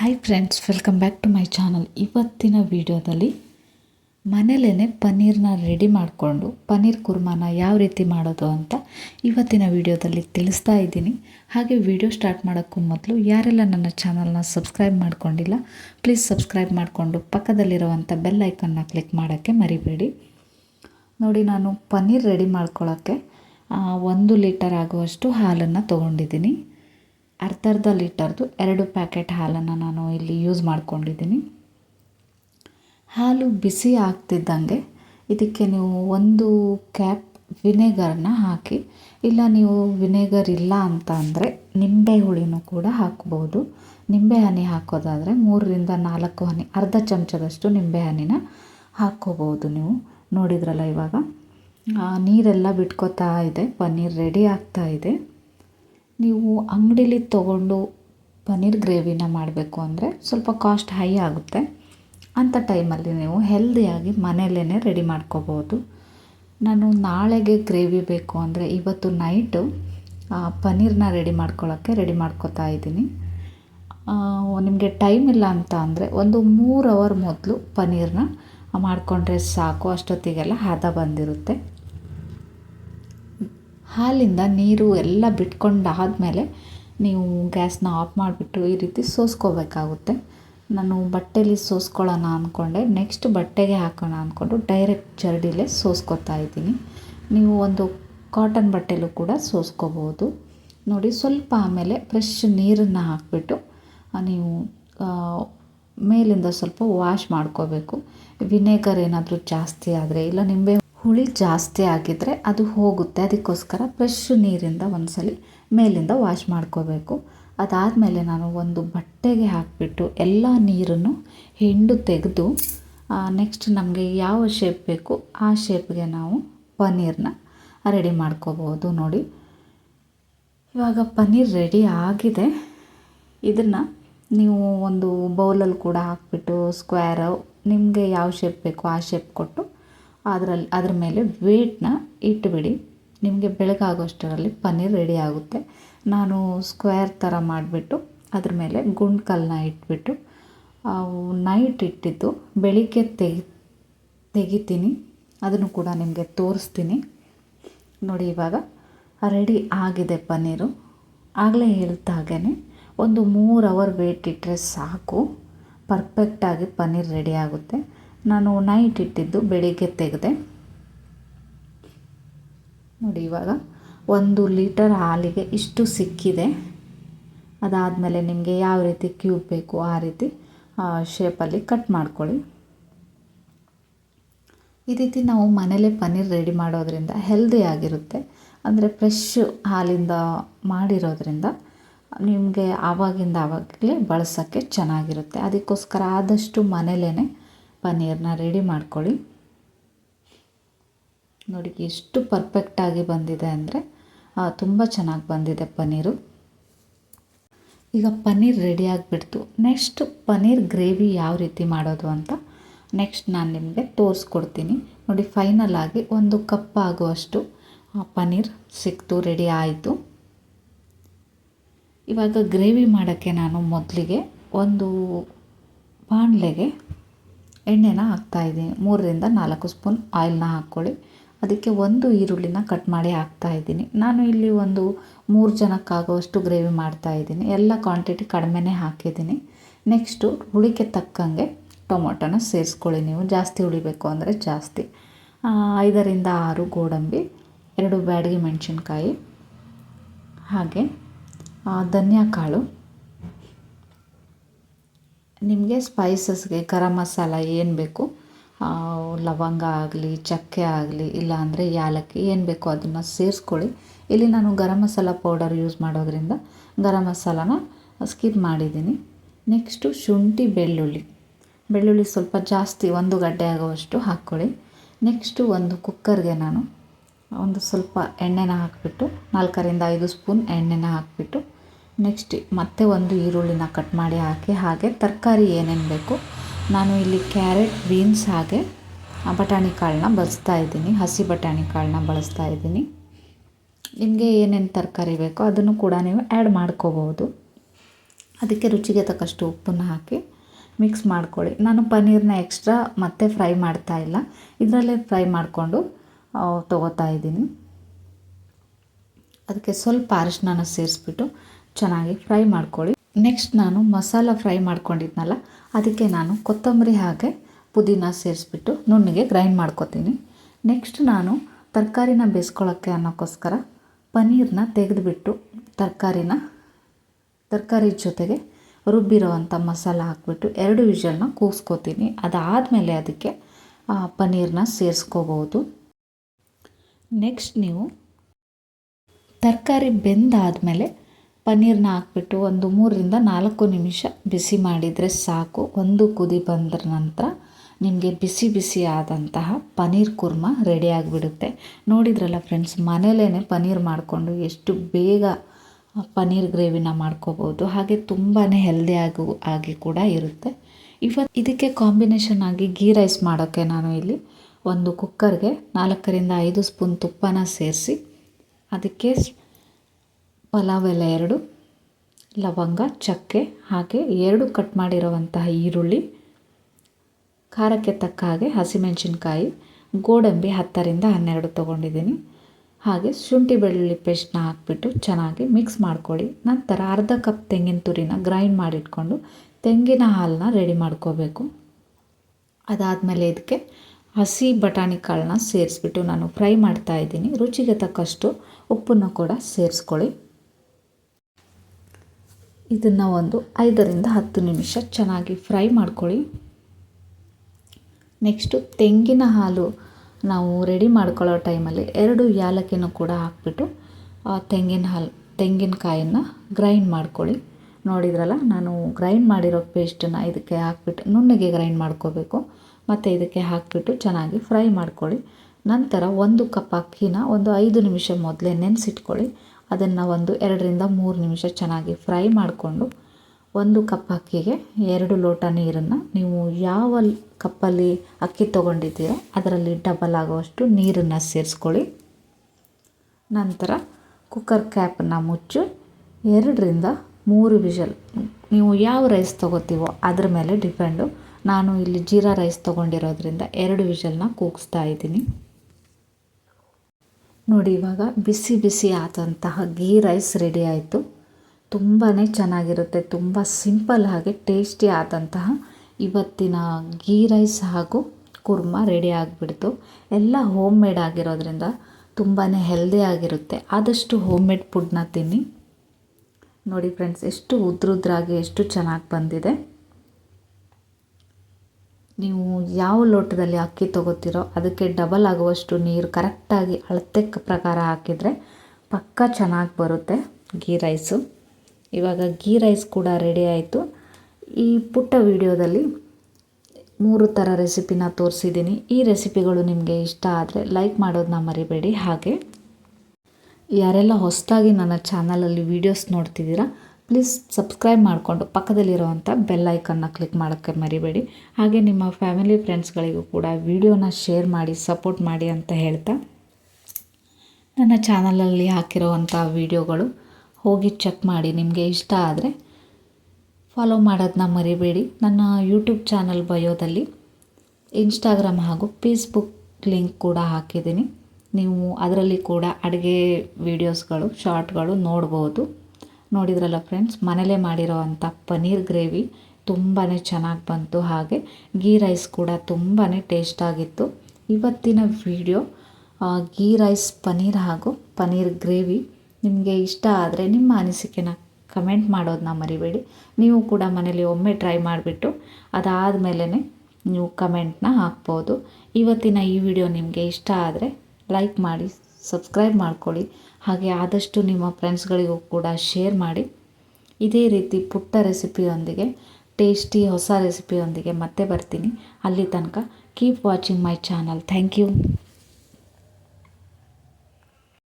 Hi friends welcome back to my channel ಇವತ್ತಿನ ವಿಡಿಯೋದಲ್ಲಿ ಮನೇಲೇ ಪನ್ನೀರ್ನ ರೆಡಿ ಮಾಡಿಕೊಂಡು ಪನ್ನೀರ್ ಕುರ್ಮಾನ ಯಾವ ರೀತಿ ಮಾಡೋದು ಅಂತ ಇವತ್ತಿನ ವಿಡಿಯೋದಲ್ಲಿ ತಿಳಿಸ್ತಾ ಇದ್ದೀನಿ. ಹಾಗೆ ವಿಡಿಯೋ ಸ್ಟಾರ್ಟ್ ಮಾಡೋಕ್ಕೂ ಮೊದಲು ಯಾರೆಲ್ಲ ನನ್ನ ಚಾನಲ್ನ ಸಬ್ಸ್ಕ್ರೈಬ್ ಮಾಡ್ಕೊಂಡಿಲ್ಲ ಪ್ಲೀಸ್ ಸಬ್ಸ್ಕ್ರೈಬ್ ಮಾಡಿಕೊಂಡು ಪಕ್ಕದಲ್ಲಿರುವಂಥ ಬೆಲ್ ಐಕನ್ನ ಕ್ಲಿಕ್ ಮಾಡೋಕ್ಕೆ ಮರಿಬೇಡಿ. ನೋಡಿ, ನಾನು ಪನ್ನೀರ್ ರೆಡಿ ಮಾಡ್ಕೊಳ್ಳೋಕ್ಕೆ ಒಂದು ಲೀಟರ್ ಆಗುವಷ್ಟು ಹಾಲನ್ನು ತೊಗೊಂಡಿದ್ದೀನಿ. ಅರ್ಧ ಅರ್ಧ ಲೀಟರ್ದು ಎರಡು ಪ್ಯಾಕೆಟ್ ಹಾಲನ್ನು ನಾನು ಇಲ್ಲಿ ಯೂಸ್ ಮಾಡ್ಕೊಂಡಿದ್ದೀನಿ. ಹಾಲು ಬಿಸಿ ಆಗ್ತಿದ್ದಂಗೆ ಇದಕ್ಕೆ ನೀವು ಒಂದು ಕ್ಯಾಪ್ ವಿನೆಗರ್ನ ಹಾಕಿ, ಇಲ್ಲ ನೀವು ವಿನೆಗರ್ ಇಲ್ಲ ಅಂತ ಅಂದರೆ ನಿಂಬೆ ಹುಳಿನೂ ಕೂಡ ಹಾಕ್ಬೋದು. ನಿಂಬೆ ಹನಿ ಹಾಕೋದಾದರೆ ಮೂರರಿಂದ ನಾಲ್ಕು ಹನಿ, ಅರ್ಧ ಚಮಚದಷ್ಟು ನಿಂಬೆ ಹನಿನ ಹಾಕ್ಕೋಬೋದು ನೀವು. ನೋಡಿದ್ರಲ್ಲ ಇವಾಗ? ನೀರೆಲ್ಲ ಬಿಟ್ಕೋತಾ ಇದೆ, ಪನ್ನೀರ್ ರೆಡಿ ಆಗ್ತಾ ಇದೆ. ನೀವು ಅಂಗಡೀಲಿ ತೊಗೊಂಡು ಪನ್ನೀರ್ ಗ್ರೇವಿನ ಮಾಡಬೇಕು ಅಂದರೆ ಸ್ವಲ್ಪ ಕಾಸ್ಟ್ ಹೈ ಆಗುತ್ತೆ. ಅಂಥ ಟೈಮಲ್ಲಿ ನೀವು ಹೆಲ್ದಿಯಾಗಿ ಮನೆಯಲ್ಲೇ ರೆಡಿ ಮಾಡ್ಕೋಬೋದು. ನಾನು ನಾಳೆಗೆ ಗ್ರೇವಿ ಬೇಕು ಅಂದರೆ ಇವತ್ತು ನೈಟು ಪನ್ನೀರ್ನ ರೆಡಿ ಮಾಡ್ಕೊಳ್ಳೋಕ್ಕೆ ರೆಡಿ ಮಾಡ್ಕೋತಾ ಇದ್ದೀನಿ. ನಿಮಗೆ ಟೈಮ್ ಇಲ್ಲ ಅಂತ ಅಂದರೆ ಒಂದು ಮೂರು ಅವರ್ ಮೊದಲು ಪನ್ನೀರ್ನ ಮಾಡಿಕೊಂಡ್ರೆ ಸಾಕು. ಅಷ್ಟೊತ್ತಿಗೆಲ್ಲ ಹದ ಬಂದಿರುತ್ತೆ. ಹಾಲಿಂದ ನೀರು ಎಲ್ಲ ಬಿಟ್ಕೊಂಡಾದಮೇಲೆ ನೀವು ಗ್ಯಾಸ್ನ ಆಫ್ ಮಾಡಿಬಿಟ್ಟು ಈ ರೀತಿ ಸೋಸ್ಕೋಬೇಕಾಗುತ್ತೆ. ನಾನು ಬಟ್ಟೆಲಿ ಸೋಸ್ಕೊಳ್ಳೋಣ ಅಂದ್ಕೊಂಡೆ ನೆಕ್ಸ್ಟ್ ಬಟ್ಟೆಗೆ ಹಾಕೋಣ ಅಂದ್ಕೊಂಡು ಡೈರೆಕ್ಟ್ ಜರಡಿಲೇ ಸೋಸ್ಕೊತಾ ಇದ್ದೀನಿ. ನೀವು ಒಂದು ಕಾಟನ್ ಬಟ್ಟೆಲೂ ಕೂಡ ಸೋಸ್ಕೋಬೋದು. ನೋಡಿ, ಸ್ವಲ್ಪ ಆಮೇಲೆ ಫ್ರೆಶ್ ನೀರನ್ನು ಹಾಕಿಬಿಟ್ಟು ನೀವು ಮೇಲಿಂದ ಸ್ವಲ್ಪ ವಾಶ್ ಮಾಡ್ಕೋಬೇಕು. ವಿನೆಗರ್ ಏನಾದರೂ ಜಾಸ್ತಿ ಆದರೆ, ಇಲ್ಲ ನಿಂಬೆ ಹುಳಿ ಜಾಸ್ತಿ ಆಗಿದ್ದರೆ ಅದು ಹೋಗುತ್ತೆ. ಅದಕ್ಕೋಸ್ಕರ ಫ್ರೆಶ್ ನೀರಿಂದ ಒಂದ್ಸಲ ಮೇಲಿಂದ ವಾಶ್ ಮಾಡ್ಕೋಬೇಕು. ಅದಾದಮೇಲೆ ನಾನು ಒಂದು ಬಟ್ಟೆಗೆ ಹಾಕಿಬಿಟ್ಟು ಎಲ್ಲ ನೀರನ್ನು ಹಿಂಡು ತೆಗೆದು ನೆಕ್ಸ್ಟ್ ನಮಗೆ ಯಾವ ಶೇಪ್ ಬೇಕು ಆ ಶೇಪ್ಗೆ ನಾವು ಪನ್ನೀರನ್ನ ರೆಡಿ ಮಾಡ್ಕೋಬೋದು ನೋಡಿ. ಇವಾಗ ಪನ್ನೀರ್ ರೆಡಿ ಆಗಿದೆ. ಇದನ್ನು ನೀವು ಒಂದು ಬೌಲಲ್ಲಿ ಕೂಡ ಹಾಕ್ಬಿಟ್ಟು ಸ್ಕ್ವೇರು ನಿಮಗೆ ಯಾವ ಶೇಪ್ ಬೇಕೋ ಆ ಶೇಪ್ ಕೊಟ್ಟು ಅದರಲ್ಲಿ, ಅದ್ರ ಮೇಲೆ ವೇಟ್ನ ಇಟ್ಬಿಡಿ. ನಿಮಗೆ ಬೆಳಗಾಗೋಷ್ಟರಲ್ಲಿ ಪನ್ನೀರ್ ರೆಡಿ ಆಗುತ್ತೆ. ನಾನು ಸ್ಕ್ವೇರ್ ಥರ ಮಾಡಿಬಿಟ್ಟು ಅದ್ರ ಮೇಲೆ ಗುಂಡು ಕಲ್ಲನ್ನ ಇಟ್ಬಿಟ್ಟು ನೈಟ್ ಇಟ್ಟಿದ್ದು ಬೆಳಿಗ್ಗೆ ತೆಗಿ, ತೆಗಿತೀನಿ. ಅದನ್ನು ಕೂಡ ನಿಮಗೆ ತೋರಿಸ್ತೀನಿ. ನೋಡಿ ಇವಾಗ ರೆಡಿ ಆಗಿದೆ ಪನ್ನೀರು. ಆಗಲೇ ಹೇಳ್ತಾಗೇ ಒಂದು ಮೂರು ಅವರ್ ವೇಟ್ ಇಟ್ಟರೆ ಸಾಕು. ಪರ್ಫೆಕ್ಟಾಗಿ ಪನ್ನೀರ್ ರೆಡಿ ಆಗುತ್ತೆ. ನಾನು ನೈಟ್ ಇಟ್ಟಿದ್ದು ಬೆಳಿಗ್ಗೆ ತೆಗೆದೆ. ನೋಡಿ ಇವಾಗ ಒಂದು ಲೀಟರ್ ಹಾಲಿಗೆ ಇಷ್ಟು ಸಿಕ್ಕಿದೆ. ಅದಾದಮೇಲೆ ನಿಮಗೆ ಯಾವ ರೀತಿ ಕ್ಯೂಬ್ ಬೇಕು ಆ ರೀತಿ ಶೇಪಲ್ಲಿ ಕಟ್ ಮಾಡ್ಕೊಳ್ಳಿ. ಈ ರೀತಿ ನಾವು ಮನೇಲೇ ಪನ್ನೀರ್ ರೆಡಿ ಮಾಡೋದ್ರಿಂದ ಹೆಲ್ದಿ ಆಗಿರುತ್ತೆ. ಅಂದರೆ ಫ್ರೆಶ್ ಹಾಲಿಂದ ಮಾಡಿರೋದ್ರಿಂದ ನಿಮಗೆ ಆವಾಗಿಂದ ಆವಾಗಲೇ ಬಳಸೋಕ್ಕೆ ಚೆನ್ನಾಗಿರುತ್ತೆ. ಅದಕ್ಕೋಸ್ಕರ ಆದಷ್ಟು ಮನೇಲೇ ಪನ್ನೀರನ್ನ ರೆಡಿ ಮಾಡ್ಕೊಳ್ಳಿ. ನೋಡಿ ಎಷ್ಟು ಪರ್ಫೆಕ್ಟಾಗಿ ಬಂದಿದೆ ಅಂದರೆ ತುಂಬ ಚೆನ್ನಾಗಿ ಬಂದಿದೆ ಪನ್ನೀರು. ಈಗ ಪನ್ನೀರ್ ರೆಡಿ ಆಗಿಬಿಡ್ತು. ನೆಕ್ಸ್ಟ್ ಪನ್ನೀರ್ ಗ್ರೇವಿ ಯಾವ ರೀತಿ ಮಾಡೋದು ಅಂತ ನೆಕ್ಸ್ಟ್ ನಾನು ನಿಮಗೆ ತೋರಿಸ್ಕೊಡ್ತೀನಿ. ನೋಡಿ ಫೈನಲ್ ಆಗಿ ಒಂದು ಕಪ್ ಆಗುವಷ್ಟು ಪನ್ನೀರ್ ಸಿಕ್ತು ರೆಡಿ ಆಯಿತು. ಇವಾಗ ಗ್ರೇವಿ ಮಾಡೋಕ್ಕೆ ನಾನು ಮೊದಲಿಗೆ ಒಂದು ಬಾಣಲೆಗೆ ಎಣ್ಣೆನ ಹಾಕ್ತಾಯಿದ್ದೀನಿ ಮೂರರಿಂದ ನಾಲ್ಕು ಸ್ಪೂನ್ ಆಯಿಲ್ನ ಹಾಕ್ಕೊಳ್ಳಿ. ಅದಕ್ಕೆ ಒಂದು ಈರುಳ್ಳಿನ ಕಟ್ ಮಾಡಿ ಹಾಕ್ತಾಯಿದ್ದೀನಿ ನಾನು ಇಲ್ಲಿ ಒಂದು ಮೂರು ಜನಕ್ಕಾಗುವಷ್ಟು ಗ್ರೇವಿ ಮಾಡ್ತಾ ಇದ್ದೀನಿ. ಎಲ್ಲ ಕ್ವಾಂಟಿಟಿ ಕಡಿಮೆನೇ ಹಾಕಿದ್ದೀನಿ. ನೆಕ್ಸ್ಟು ಹುಳಿಗೆ ತಕ್ಕಂಗೆ ಟೊಮೊಟೊನ ಸೇರಿಸ್ಕೊಳ್ಳಿ ನೀವು. ಜಾಸ್ತಿ ಉಳಿಬೇಕು ಅಂದರೆ ಜಾಸ್ತಿ. ಐದರಿಂದ ಆರು ಗೋಡಂಬಿ, ಎರಡು ಬ್ಯಾಡಗಿ ಮೆಣಸಿನ್ಕಾಯಿ, ಹಾಗೆ ಧನಿಯಾ ಕಾಳು ನಿಮಗೆ ಸ್ಪೈಸಸ್ಗೆ ಗರಂ ಮಸಾಲ ಏನು ಬೇಕು? ಲವಂಗ ಆಗಲಿ, ಚಕ್ಕೆ ಆಗಲಿ ಇಲ್ಲಾಂದರೆ ಯಾಲಕ್ಕಿ ಏನು ಬೇಕೋ ಅದನ್ನು ಸೇರಿಸ್ಕೊಳ್ಳಿ. ಇಲ್ಲಿ ನಾನು ಗರಂ ಮಸಾಲ ಪೌಡರ್ ಯೂಸ್ ಮಾಡೋದ್ರಿಂದ ಗರಂ ಮಸಾಲನ ಸ್ಕಿಪ್ ಮಾಡಿದ್ದೀನಿ. ನೆಕ್ಸ್ಟು ಶುಂಠಿ ಬೆಳ್ಳುಳ್ಳಿ. ಬೆಳ್ಳುಳ್ಳಿ ಸ್ವಲ್ಪ ಜಾಸ್ತಿ ಒಂದು ಗಡ್ಡೆ ಆಗುವಷ್ಟು ಹಾಕ್ಕೊಳ್ಳಿ. ನೆಕ್ಸ್ಟು ಒಂದು ಕುಕ್ಕರ್ಗೆ ನಾನು ಒಂದು ಸ್ವಲ್ಪ ಎಣ್ಣೆನ ಹಾಕಿಬಿಟ್ಟು ನಾಲ್ಕರಿಂದ ಐದು ಸ್ಪೂನ್ ಎಣ್ಣೆನ ಹಾಕಿಬಿಟ್ಟು ನೆಕ್ಸ್ಟ್ ಮತ್ತೆ ಒಂದು ಈರುಳ್ಳಿನ ಕಟ್ ಮಾಡಿ ಹಾಕಿ, ಹಾಗೆ ತರಕಾರಿ ಏನೇನು ಬೇಕು. ನಾನು ಇಲ್ಲಿ ಕ್ಯಾರೆಟ್, ಬೀನ್ಸ್ ಹಾಗೆ ಬಟಾಣಿ ಕಾಳನ್ನ ಬಳಸ್ತಾ ಇದ್ದೀನಿ. ಹಸಿ ಬಟಾಣಿ ಕಾಳನ್ನ ಬಳಸ್ತಾ ಇದ್ದೀನಿ. ನಿಮಗೆ ಏನೇನು ತರಕಾರಿ ಬೇಕೋ ಅದನ್ನು ಕೂಡ ನೀವು ಆ್ಯಡ್ ಮಾಡ್ಕೋಬೋದು ಅದಕ್ಕೆ ರುಚಿಗೆ ತಕ್ಕಷ್ಟು ಉಪ್ಪನ್ನು ಹಾಕಿ ಮಿಕ್ಸ್ ಮಾಡ್ಕೊಳ್ಳಿ. ನಾನು ಪನ್ನೀರನ್ನ ಎಕ್ಸ್ಟ್ರಾ ಮತ್ತೆ ಫ್ರೈ ಮಾಡ್ತಾ ಇಲ್ಲ. ಇದರಲ್ಲೇ ಫ್ರೈ ಮಾಡಿಕೊಂಡು ತೊಗೋತಾ ಇದ್ದೀನಿ. ಅದಕ್ಕೆ ಸ್ವಲ್ಪ ಅರಿಶಿನ ಸೇರಿಸ್ಬಿಟ್ಟು ಚೆನ್ನಾಗಿ ಫ್ರೈ ಮಾಡ್ಕೊಳ್ಳಿ. ನೆಕ್ಸ್ಟ್ ನಾನು ಮಸಾಲ ಫ್ರೈ ಮಾಡ್ಕೊಂಡಿದ್ನಲ್ಲ, ಅದಕ್ಕೆ ನಾನು ಕೊತ್ತಂಬರಿ ಹಾಗೆ ಪುದೀನ ಸೇರಿಸ್ಬಿಟ್ಟು ನುಣ್ಣಗೆ ಗ್ರೈಂಡ್ ಮಾಡ್ಕೊತೀನಿ. ನೆಕ್ಸ್ಟ್ ನಾನು ತರಕಾರಿನ ಬೇಯಿಸ್ಕೊಳ್ಳೋಕ್ಕೆ ಅನ್ನೋಕ್ಕೋಸ್ಕರ ಪನ್ನೀರನ್ನ ತೆಗೆದುಬಿಟ್ಟು ತರಕಾರಿನ, ತರಕಾರಿ ಜೊತೆಗೆ ರುಬ್ಬಿರೋ ಅಂಥ ಮಸಾಲ ಹಾಕ್ಬಿಟ್ಟು ಎರಡು ವಿಷಲ್ನ ಕೂಗಿಸ್ಕೋತೀನಿ. ಅದಾದಮೇಲೆ ಅದಕ್ಕೆ ಪನ್ನೀರನ್ನ ಸೇರಿಸ್ಕೋಬೋದು ನೆಕ್ಸ್ಟ್ ನೀವು ತರಕಾರಿ ಬೆಂದಾದಮೇಲೆ ಪನ್ನೀರನ್ನ ಹಾಕ್ಬಿಟ್ಟು ಒಂದು ಮೂರರಿಂದ ನಾಲ್ಕು ನಿಮಿಷ ಬಿಸಿ ಮಾಡಿದರೆ ಸಾಕು. ಒಂದು ಕುದಿ ಬಂದ ನಂತರ ನಿಮಗೆ ಬಿಸಿ ಬಿಸಿ ಆದಂತಹ ಪನ್ನೀರ್ ಕುರ್ಮ ರೆಡಿ ಆಗಿಬಿಡುತ್ತೆ. ನೋಡಿದ್ರಲ್ಲ ಫ್ರೆಂಡ್ಸ್ ಮನೇಲೇ ಪನ್ನೀರ್ ಮಾಡಿಕೊಂಡು ಎಷ್ಟು ಬೇಗ ಪನ್ನೀರ್ ಗ್ರೇವಿನ ಮಾಡ್ಕೋಬೋದು. ಹಾಗೆ ತುಂಬಾ ಹೆಲ್ದಿ ಆಗು, ಆಗಿ ಕೂಡ ಇರುತ್ತೆ. ಇವತ್ತು ಇದಕ್ಕೆ ಕಾಂಬಿನೇಷನ್ ಆಗಿ ಗೀ ರೈಸ್ ಮಾಡೋಕ್ಕೆ ನಾನು ಇಲ್ಲಿ ಒಂದು ಕುಕ್ಕರ್ಗೆ ನಾಲ್ಕರಿಂದ ಐದು ಸ್ಪೂನ್ ತುಪ್ಪನ ಸೇರಿಸಿ, ಅದಕ್ಕೆ ಪಲಾವ್ ಎಲೆ ಎರಡು, ಲವಂಗ, ಚಕ್ಕೆ, ಹಾಗೆ ಎರಡು ಕಟ್ ಮಾಡಿರುವಂತಹ ಈರುಳ್ಳಿ, ಖಾರಕ್ಕೆ ತಕ್ಕ ಹಾಗೆ ಹಸಿಮೆಣಸಿನ್ಕಾಯಿ, ಗೋಡಂಬಿ ಹತ್ತರಿಂದ ಹನ್ನೆರಡು ತೊಗೊಂಡಿದ್ದೀನಿ. ಹಾಗೆ ಶುಂಠಿ ಬೆಳ್ಳುಳ್ಳಿ ಪೇಸ್ಟ್ನ ಹಾಕಿಬಿಟ್ಟು ಚೆನ್ನಾಗಿ ಮಿಕ್ಸ್ ಮಾಡ್ಕೊಳ್ಳಿ. ನಂತರ ಅರ್ಧ ಕಪ್ ತೆಂಗಿನ ತುರಿನ ಗ್ರೈಂಡ್ ಮಾಡಿಟ್ಕೊಂಡು ತೆಂಗಿನ ಹಾಲನ್ನ ರೆಡಿ ಮಾಡ್ಕೋಬೇಕು. ಅದಾದಮೇಲೆ ಇದಕ್ಕೆ ಹಸಿ ಬಟಾಣಿ ಕಾಳನ್ನ ಸೇರಿಸ್ಬಿಟ್ಟು ನಾನು ಫ್ರೈ ಮಾಡ್ತಾ ಇದ್ದೀನಿ. ರುಚಿಗೆ ತಕ್ಕಷ್ಟು ಉಪ್ಪನ್ನು ಕೂಡ ಸೇರಿಸ್ಕೊಳ್ಳಿ. ಇದನ್ನು ಒಂದು ಐದರಿಂದ ಹತ್ತು ನಿಮಿಷ ಚೆನ್ನಾಗಿ ಫ್ರೈ ಮಾಡ್ಕೊಳ್ಳಿ. ನೆಕ್ಸ್ಟು ತೆಂಗಿನ ಹಾಲು ನಾವು ರೆಡಿ ಮಾಡ್ಕೊಳ್ಳೋ ಟೈಮಲ್ಲಿ ಎರಡು ಯಾಲಕ್ಕಿನ ಕೂಡ ಹಾಕ್ಬಿಟ್ಟು ತೆಂಗಿನ ಹಾಲು, ತೆಂಗಿನಕಾಯನ್ನು ಗ್ರೈಂಡ್ ಮಾಡ್ಕೊಳ್ಳಿ. ನೋಡಿದ್ರಲ್ಲ, ನಾನು ಗ್ರೈಂಡ್ ಮಾಡಿರೋ ಪೇಸ್ಟನ್ನು ಇದಕ್ಕೆ ಹಾಕ್ಬಿಟ್ಟು ನುಣ್ಣಗೆ ಗ್ರೈಂಡ್ ಮಾಡ್ಕೋಬೇಕು. ಮತ್ತು ಇದಕ್ಕೆ ಹಾಕಿಬಿಟ್ಟು ಚೆನ್ನಾಗಿ ಫ್ರೈ ಮಾಡ್ಕೊಳ್ಳಿ. ನಂತರ ಒಂದು ಕಪ್ ಅಕ್ಕಿನ ಒಂದು ಐದು ನಿಮಿಷ ಮೊದಲೇ ನೆನೆಸಿಟ್ಕೊಳ್ಳಿ. ಅದನ್ನು ಒಂದು ಎರಡರಿಂದ ಮೂರು ನಿಮಿಷ ಚೆನ್ನಾಗಿ ಫ್ರೈ ಮಾಡಿಕೊಂಡು ಒಂದು ಕಪ್ ಅಕ್ಕಿಗೆ ಎರಡು ಲೋಟ ನೀರನ್ನು ನೀವು ಯಾವ ಕಪ್ಪಲ್ಲಿ ಅಕ್ಕಿ ತೊಗೊಂಡಿದ್ದೀರೋ ಅದರಲ್ಲಿ ಡಬಲ್ ಆಗುವಷ್ಟು ನೀರನ್ನು ಸೇರಿಸ್ಕೊಳ್ಳಿ. ನಂತರ ಕುಕ್ಕರ್ ಕ್ಯಾಪನ್ನು ಮುಚ್ಚು ಎರಡರಿಂದ ಮೂರು ವಿಷಲ್ ನೀವು ಯಾವ ರೈಸ್ ತೊಗೋತೀವೋ ಅದ್ರ ಮೇಲೆ ಡಿಪೆಂಡು ನಾನು ಇಲ್ಲಿ ಜೀರಾ ರೈಸ್ ತೊಗೊಂಡಿರೋದ್ರಿಂದ ಎರಡು ವಿಷಲ್ನ ಕೂಗಿಸ್ತಾ ಇದ್ದೀನಿ. ನೋಡಿ, ಇವಾಗ ಬಿಸಿ ಬಿಸಿ ಆದಂತಹ ಗೀ ರೈಸ್ ರೆಡಿ ಆಯಿತು. ತುಂಬಾ ಚೆನ್ನಾಗಿರುತ್ತೆ, ತುಂಬ ಸಿಂಪಲ್ ಹಾಗೆ ಟೇಸ್ಟಿ ಆದಂತಹ ಇವತ್ತಿನ ಗೀ ರೈಸ್ ಹಾಗೂ ಕುರ್ಮ ರೆಡಿ ಆಗಿಬಿಡ್ತು. ಎಲ್ಲ ಹೋಮ್ ಮೇಡ್ ಆಗಿರೋದ್ರಿಂದ ತುಂಬಾ ಹೆಲ್ದಿ ಆಗಿರುತ್ತೆ. ಆದಷ್ಟು ಹೋಮ್ ಮೇಡ್ ಫುಡ್ನ ತಿನ್ನಿ. ನೋಡಿ ಫ್ರೆಂಡ್ಸ್ ಎಷ್ಟು ಉದ್ರುದ್ರಾಗಿ, ಎಷ್ಟು ಚೆನ್ನಾಗಿ ಬಂದಿದೆ. ನೀವು ಯಾವ ಲೋಟದಲ್ಲಿ ಅಕ್ಕಿ ತಗೋತಿರೋ ಅದಕ್ಕೆ ಡಬಲ್ ಆಗುವಷ್ಟು ನೀರು ಕರೆಕ್ಟಾಗಿ ಅಳತೆ ಪ್ರಕಾರ ಹಾಕಿದರೆ ಪಕ್ಕ ಚೆನ್ನಾಗಿ ಬರುತ್ತೆ ಗೀ ರೈಸು ಇವಾಗ ಗೀ ರೈಸ್ ಕೂಡ ರೆಡಿ ಆಯಿತು. ಈ ಪುಟ್ಟ ವಿಡಿಯೋದಲ್ಲಿ ಮೂರು ಥರ ರೆಸಿಪಿನ ತೋರಿಸಿದ್ದೀನಿ. ಈ ರೆಸಿಪಿಗಳು ನಿಮಗೆ ಇಷ್ಟ ಆದರೆ ಲೈಕ್ ಮಾಡೋದನ್ನ ಮರಿಬೇಡಿ. ಹಾಗೆ ಯಾರೆಲ್ಲ ಹೊಸದಾಗಿ ನನ್ನ ಚಾನಲಲ್ಲಿ ವೀಡಿಯೋಸ್ ನೋಡ್ತಿದ್ದೀರಾ ಪ್ಲೀಸ್ ಸಬ್ಸ್ಕ್ರೈಬ್ ಮಾಡಿಕೊಂಡು ಪಕ್ಕದಲ್ಲಿರುವಂಥ ಬೆಲ್ ಐಕನ್ನ ಕ್ಲಿಕ್ ಮಾಡೋಕ್ಕೆ ಮರಿಬೇಡಿ. ಹಾಗೆ ನಿಮ್ಮ ಫ್ಯಾಮಿಲಿ ಫ್ರೆಂಡ್ಸ್ಗಳಿಗೂ ಕೂಡ ವಿಡಿಯೋನ ಶೇರ್ ಮಾಡಿ, ಸಪೋರ್ಟ್ ಮಾಡಿ ಅಂತ ಹೇಳ್ತಾ ನನ್ನ ಚಾನಲಲ್ಲಿ ಹಾಕಿರುವಂಥ ವೀಡಿಯೋಗಳು ಹೋಗಿ ಚೆಕ್ ಮಾಡಿ ನಿಮಗೆ ಇಷ್ಟ ಆದರೆ ಫಾಲೋ ಮಾಡೋದನ್ನ ಮರಿಬೇಡಿ. ನನ್ನ ಯೂಟ್ಯೂಬ್ ಚಾನಲ್ ಬಯೋದಲ್ಲಿ ಇನ್ಸ್ಟಾಗ್ರಾಮ್ ಹಾಗೂ ಫೇಸ್ಬುಕ್ ಲಿಂಕ್ ಕೂಡ ಹಾಕಿದ್ದೀನಿ. ನೀವು ಅದರಲ್ಲಿ ಕೂಡ ಅಡುಗೆ ವೀಡಿಯೋಸ್ಗಳು, ಶಾರ್ಟ್ಗಳು ನೋಡ್ಬೋದು. ನೋಡಿದ್ರಲ್ಲ ಫ್ರೆಂಡ್ಸ್ ಮನೇಲೇ ಮಾಡಿರೋ ಅಂಥ ಪನ್ನೀರ್ ಗ್ರೇವಿ ತುಂಬಾ ಚೆನ್ನಾಗಿ ಬಂತು. ಹಾಗೆ ಗೀ ರೈಸ್ ಕೂಡ ತುಂಬಾ ಟೇಸ್ಟಾಗಿತ್ತು ಇವತ್ತಿನ ವಿಡಿಯೋ ಗೀ ರೈಸ್ ಪನ್ನೀರ್ ಹಾಗೂ ಪನ್ನೀರ್ ಗ್ರೇವಿ ನಿಮಗೆ ಇಷ್ಟ ಆದರೆ ನಿಮ್ಮ ಅನಿಸಿಕೆನ ಕಮೆಂಟ್ ಮಾಡೋದನ್ನ ಮರಿಬೇಡಿ. ನೀವು ಕೂಡ ಮನೇಲಿ ಒಮ್ಮೆ ಟ್ರೈ ಮಾಡಿಬಿಟ್ಟು ಅದಾದಮೇಲೆ ನೀವು ಕಮೆಂಟ್ನ ಹಾಕ್ಬೋದು. ಇವತ್ತಿನ ಈ ವಿಡಿಯೋ ನಿಮಗೆ ಇಷ್ಟ ಆದರೆ ಲೈಕ್ ಮಾಡಿ ಸಬ್ಸ್ಕ್ರೈಬ್ ಮಾಡ್ಕೊಳ್ಳಿ. ಹಾಗೆ ಆದಷ್ಟು ನಿಮ್ಮ ಫ್ರೆಂಡ್ಸ್ಗಳಿಗೂ ಕೂಡ ಶೇರ್ ಮಾಡಿ. ಇದೇ ರೀತಿ ಪುಟ್ಟ ರೆಸಿಪಿಯೊಂದಿಗೆ, ಟೇಸ್ಟಿ ಹೊಸ ರೆಸಿಪಿಯೊಂದಿಗೆ ಮತ್ತೆ ಬರ್ತೀನಿ. ಅಲ್ಲಿ ತನಕ keep watching my channel thank you